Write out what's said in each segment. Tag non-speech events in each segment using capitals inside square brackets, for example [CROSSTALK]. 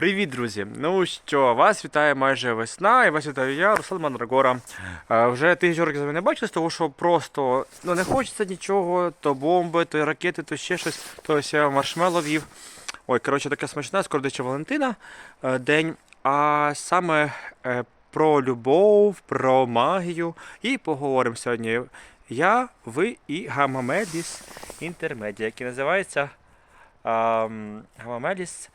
Привіт, друзі! Ну що, вас вітає майже весна, і вас вітаю я, Руслан Мандрагора. Е, Вже тисячу років з вами не бачили, того що просто ну, не хочеться нічого, то бомби, то ракети, то ще щось, то ось я маршмело вів. Ой, коротше, таке смачне, скоро дича Валентина е, день. А саме е, про любов, про магію. І поговоримо сьогодні. Я, ви і Гамамедіс Інтермедіа, який називається ем, Гамамедіс.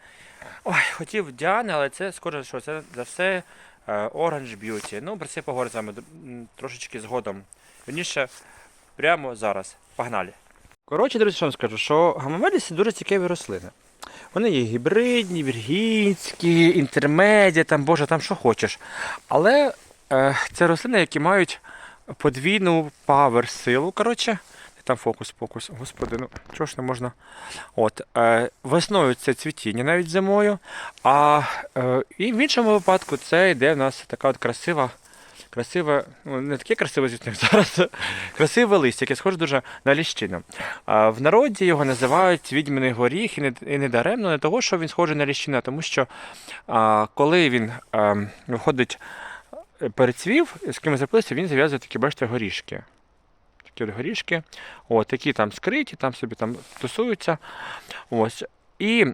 Ой, хотів Діани, але це скоріше, що це за все е, Orange Beauty. Ну, про це поговоримо трошечки згодом. Вірніше, прямо зараз. Погнали. Коротше, друзі, що вам скажу, що гамамеліси дуже цікаві рослини. Вони є гібридні, віргінські, інтермедіа, там, боже, там що хочеш. Але е, це рослини, які мають подвійну павер силу. Коротше, там фокус-фокус. Господи, ну чого ж не можна. От, е, весною це цвітіння навіть зимою. А е, і в іншому випадку це йде в нас така от красива. Красиве, ну не таке красиве, звісно, як зараз, [LAUGHS] красиве листя, яке схоже дуже на ліщину. А в народі його називають відьминий горіх, і не, і не даремно, не того, що він схожий на ліщину, тому що а, коли він а, виходить е, перецвів, з ким запилився, він зав'язує такі, бачите, горішки. Такі горішки, от, такі там скриті, там собі там тусуються. Ось. І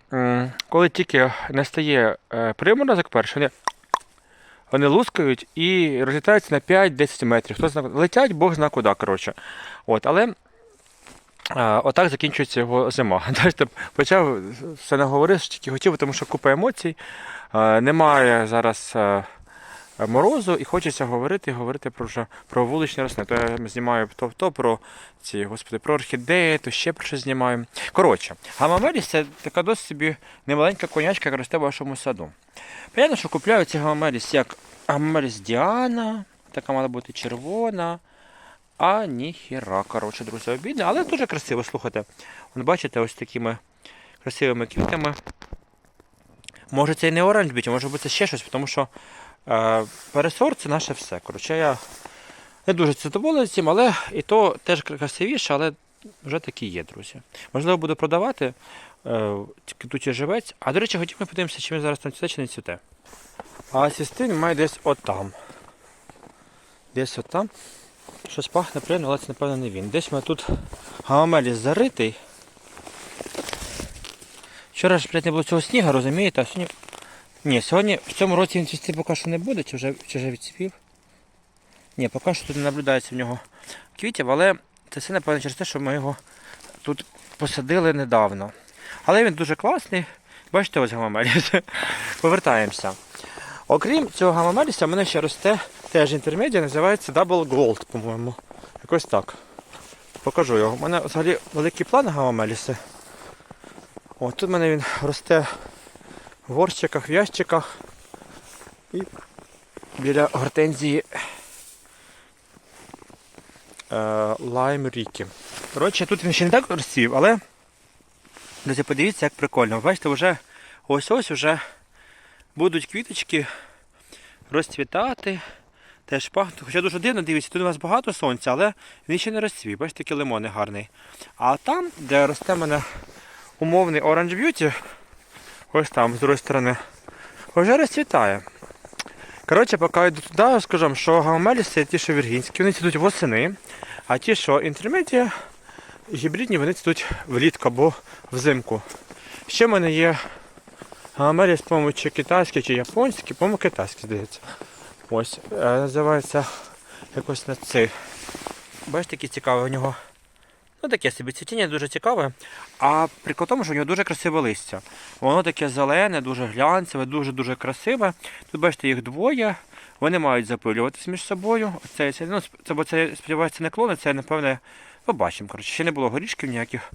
коли тільки настає е, приморозок перший, вони вони лускають і розлітаються на 5-10 метрів. Хто зна... Летять, Бог зна куди, коротше. От, але отак закінчується його зима. [LAUGHS] Почав все наговорив, що тільки хотів, тому що купа емоцій. Немає зараз а, морозу і хочеться говорити, говорити про, вже, про вуличні рослини. То я знімаю то, то про ці, господи, про орхідеї, то ще про щось знімаю. Коротше, гамамеліс це така досить собі немаленька конячка, яка росте в вашому саду. Понятно, що купляю ці гамамеліс як гамамеліс Діана, така мала бути червона. А ніхіра, коротше, друзі, обідно, але дуже красиво, слухайте. Вон бачите, ось такими красивими квітами. Може це і не оранж біч, може бути ще щось, тому що е, пересор це наше все. Коротше, я не дуже задоволений цим, але і то теж красивіше, але вже такі є, друзі. Можливо, буду продавати е, квітучий живець. А до речі, хотів ми подивимося, чи він зараз там цвіте чи не цвіте. А сістин має десь отам. Десь отам. Щось пахне приємно, але це напевно не він. Десь мене тут гамамеліс заритий. Вчора ж, блядь, не було цього снігу, розумієте? А сьогодні. Ні, сьогодні в цьому році він цвісти поки що не буде, чи вже, чи вже відцвів. Ні, поки що тут не наблюдається в нього квітів, але це все, напевно, через те, що ми його тут посадили недавно. Але він дуже класний. Бачите, ось гамамеліс. [LAUGHS] Повертаємося. Окрім цього гамамеліса, в мене ще росте теж інтермедіа, називається Double Gold, по-моєму. Якось так. Покажу його. У мене взагалі великий план гамамеліси. О, тут в мене він росте в горщиках, в ящиках і біля гортензії е, Лайм Рікі. Коротше, тут він ще не так розцвів, але друзі, подивіться, як прикольно. Бачите, вже ось-ось вже будуть квіточки розцвітати. Теж пахнуть. Хоча дуже дивно, дивіться, тут у нас багато сонця, але він ще не розцвів. Бачите, такий лимони гарний. А там, де росте мене умовний Orange Beauty, ось там, з другої сторони, вже розцвітає. Коротше, поки йду туди, скажу що гамеліси це ті, що віргінські, вони цвітуть восени, а ті, що інтермедіа, гібридні, вони цвітуть влітку або взимку. Ще в мене є гамеліс, по-моєму, чи китайський, чи японський, по-моєму, китайський, здається. Ось, е, називається якось на цей. Бачите, який цікавий у нього. Ну, таке собі цвітіння дуже цікаве. А прикол тому, що у нього дуже красиве листя. Воно таке зелене, дуже глянцеве, дуже-дуже красиве. Тут бачите, їх двоє. Вони мають запилюватися між собою. Оце, це, ну, це, бо це сподівається не клони, це напевне. Побачимо. Коротше, ще не було горішків ніяких.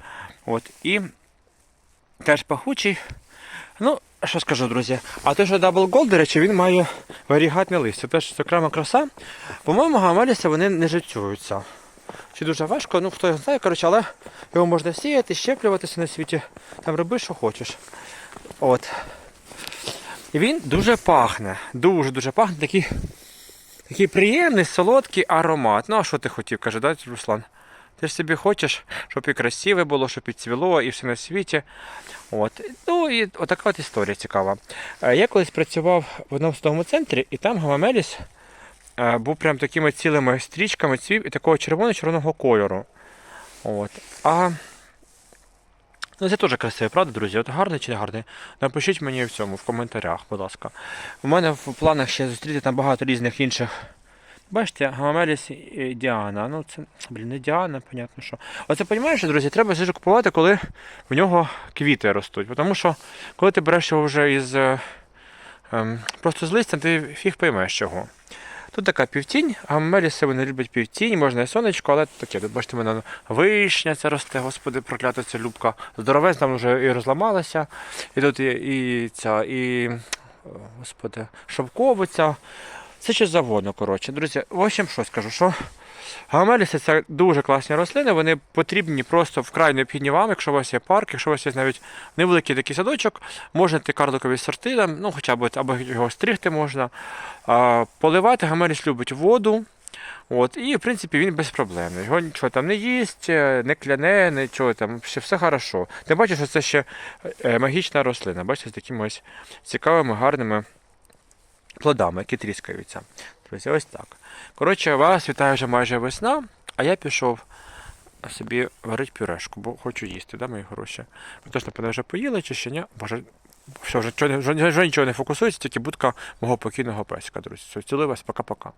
От. І теж пахучий. Ну, що скажу, друзі. А те, що Double Gold, до речі, він має варігатне листя. Теж окрема краса. По-моєму, гамеліся вони не життюються. Чи дуже важко, ну хто його знає, коротше, але його можна сіяти, щеплюватися на світі, там роби, що хочеш. От. Він дуже пахне. Дуже-дуже пахне. Такий, такий приємний, солодкий аромат. Ну, а що ти хотів, каже, да, Руслан? Ти ж собі хочеш, щоб і красиве було, щоб і цвіло, і все на світі. От. Ну і отака от історія цікава. Е, Я колись працював в одному судовому центрі, і там гамамеліс був прям такими цілими стрічками цвів і такого червоно-червоного кольору. От. А ну, це теж красиво, правда, друзі? От гарний чи не гарний? Напишіть мені в цьому, в коментарях, будь ласка. У мене в планах ще зустріти там багато різних інших. Бачите, Гамамеліс і Діана. Ну, це, блін, не Діана, понятно, що. Оце розумієш, друзі, треба ж купувати, коли в нього квіти ростуть. Тому що коли ти береш його вже із е, ем, просто з листя, ти фіг поймеш чого. Тут така півтінь, а гаммеліси вони люблять півтінь, можна і сонечко, але таке. Бачите, мене вишня це росте, господи, проклята ця любка. Здоровезна вже і розламалася. І тут є і ця, і господи, шовковиця. Це ще завгодно, коротше. Друзі, в общем, що скажу, що гамеліси це дуже класні рослини, вони потрібні просто вкрай необхідні вам, якщо у вас є парк, якщо у вас є навіть невеликий такий садочок, можна ти карликові сорти, там, ну хоча б або його стригти можна. А, поливати гамеліс любить воду. От, і в принципі він безпроблемний. Його нічого там не їсть, е, не кляне, нічого там, ще все хорошо. Ти бачиш, що це ще е, магічна рослина. Бачите, з такими ось цікавими, гарними плодами, які тріскаються. Друзі, ось так. Коротше, вас вітає вже майже весна, а я пішов собі варити пюрешку, бо хочу їсти, да, мої гроші. Ви точно напевно, вже поїли чи ще ні? Боже, все, вже, вже, вже, вже нічого не фокусується, тільки будка мого покійного песика, друзі. Цілую вас, пока-пока.